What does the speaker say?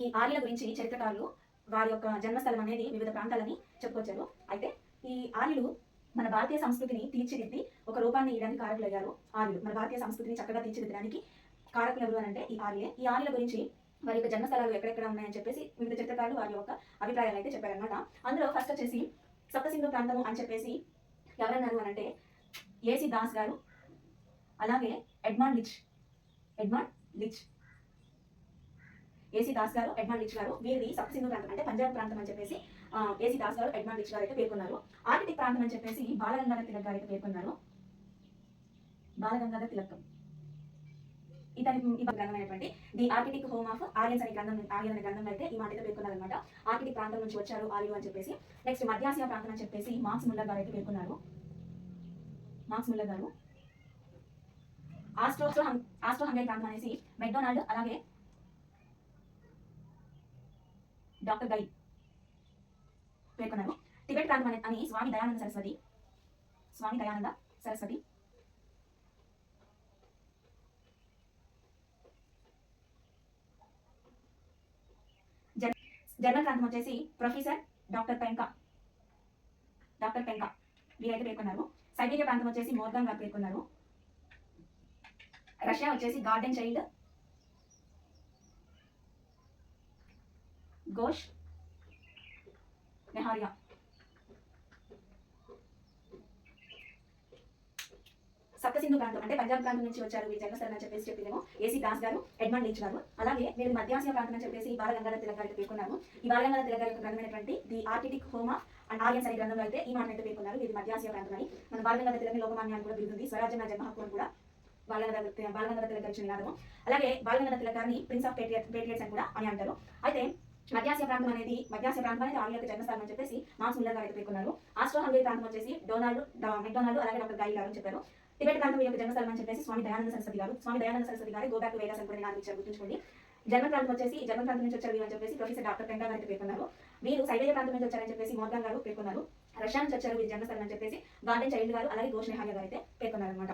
ఈ ఆర్యుల గురించి చరిత్రకారులు వారి యొక్క జన్మస్థలం అనేది వివిధ ప్రాంతాలని చెప్పుకొచ్చారు. అయితే ఈ ఆర్యులు మన భారతీయ సంస్కృతిని తీర్చిదిద్ది ఒక రూపాన్ని ఇవ్వడానికి కారకులయ్యారు ఆర్యులు. మన భారతీయ సంస్కృతిని చక్కగా తీర్చిదిద్దడానికి కారకులు ఎవరు అని అంటే ఈ ఆర్యులే. ఈ ఆర్యుల గురించి వారి యొక్క జన్మస్థలాలు ఎక్కడెక్కడ ఉన్నాయని చెప్పేసి వివిధ చరిత్రకారులు వారి యొక్క అభిప్రాయాలు అయితే చెప్పారనమాట అందులో ఫస్ట్ వచ్చేసి సప్తసింధు ప్రాంతము అని చెప్పేసి ఎవరన్నారు అని అంటే ఏసి దాస్ గారు అలాగే ఎడ్మాండ్ లిచ్. ఎడ్మాండ్ లిచ్. ఏసీ దాస్ గారు ఎడ్మాండ్ లిచ్ గారు వీరిది సప్తసింధు ప్రాంతం అంటే పంజాబ్ ప్రాంతం అని చెప్పేసి ఏసీ దాస్ గారు ఎడ్మాండ్ లిచ్ గారు అయితే పేర్కొన్నారు. ఆర్కిటిక్ ప్రాంతం అని చెప్పేసి బాలగంగాధర తిలక్ గారు అయితే పేర్కొన్నారు. బాలగంగాధర తిలక్. ఇతని ఈ గ్రంథమైనటువంటి the Arctic home of Aryans అనే గ్రంథం ఆర్యన్ అనే గ్రంథంలో అయితే ఈ మాట అయితే పేర్కొన్నారు అనమాట ఆర్కిటిక్ ప్రాంతం నుంచి వచ్చారు ఆర్యు అని చెప్పేసి. నెక్స్ట్ మధ్యాసియా ప్రాంతం అని చెప్పేసి మార్క్స్ ముల్లర్ గారు అయితే పేర్కొన్నారు. మార్క్స్ ముల్లర్ గారు. ఆస్ట్రో ఆస్ట్రో హంగరీ ప్రాంతం అనేసి మెక్డొనాల్డ్ అలాగే డాక్టర్ గై పేర్కొన్నారు. టిబెట్ ప్రాంతం అనే- అని స్వామి దయానంద సరస్వతి స్వామి దయానంద సరస్వతి జర్మన్ ప్రాంతం వచ్చేసి professor doctor Penka. Doctor Penka. వీరైతే పేర్కొన్నారు. సైబీరియా ప్రాంతం వచ్చేసి మోర్గాన్ గారు పేర్కొన్నారు. రష్యా వచ్చేసి గార్డెన్ చైల్డ్ ఘోష్ నెహారియా సప్తసింధు ప్రాంతం అంటే పంజాబ్ ప్రాంతం నుంచి వచ్చారు వీరి జన్మస్థలం అని చెప్పేసి చెప్పిందేమో ఏసీ దాస్ గారు ఎడ్మండ్ లీచ్ గారు అలాగే వీరు మధ్యాసియా ప్రాంతం అని చెప్పేసి బాలగంగాధర తిలక్ గారు పేర్కొన్నారు ఈ బాలగంగాధర తిలక్ గారి యొక్క గ్రంథమైనటువంటి the Arctic home and Aryans అనే గ్రంథంలో అయితే ఈ మాట పేర్కొన్నారు. ఇది మధ్యాసియా ప్రాంతం అని. మన బాలగంగాధర తిలక్ లోకమాన్యాన్ని కూడా బిరుదుంది స్వరాజ్యం జన్మ హక్కు అని కూడా బాలగంగాధర బాలగంగాధర తిలక్ గారి నినాదము అలాగే బాలగంగాధర తిలక్ గారిని ప్రిన్స్ ఆఫ్ పేట్రియట్ పేట్రియట్స్ అని కూడా అని అంటారు. అయితే మధ్యాసియా ప్రాంతం అనేది మధ్యాసియా ప్రాంతం అనేది ఆర్యుల యొక్క జన్మస్థానం అని చెప్పేసి మార్క్స్ ముల్లర్ గారు అయితే పేర్కొన్నారు. ఆస్ట్రో హంగరీ ప్రాంతం వచ్చేసి డొనాల్డ్ మెక్డొనాల్డ్ అలాగే డాక్టర్ గాయి గారు అని చెప్పారు. టిబెట్ ప్రాంతం యొక్క జన్మస్థలం అని చెప్పేసి స్వామి దయానంద సరస్వతి గారు స్వామి దయానంద సరస్వతి గారు గోబ్యాక్ వేదాస్ అని కూడా నినాదం ఇచ్చారు గుర్తుంచుకోండి. జర్మన్ ప్రాంతం వచ్చేసి జర్మన్ ప్రాంతం నుంచి వచ్చారు అని చెప్పేసి ప్రొఫెసర్ డాక్టర్ పెండా గారు అయితే పేర్కొన్నారు. వీరు సైబేరియా ప్రాంతం నుంచి వచ్చారని చెప్పేసి మోర్గాన్ గారు పేర్కొన్నారు. రష్యా నుంచి వచ్చారు వీరి జన్మస్థలం అని చెప్పేసి గార్డెన్ చైల్డ్ గారు అలాగే ఘోష్ నెహారియా గారు అయితే పేర్కొన్నారు అనమాట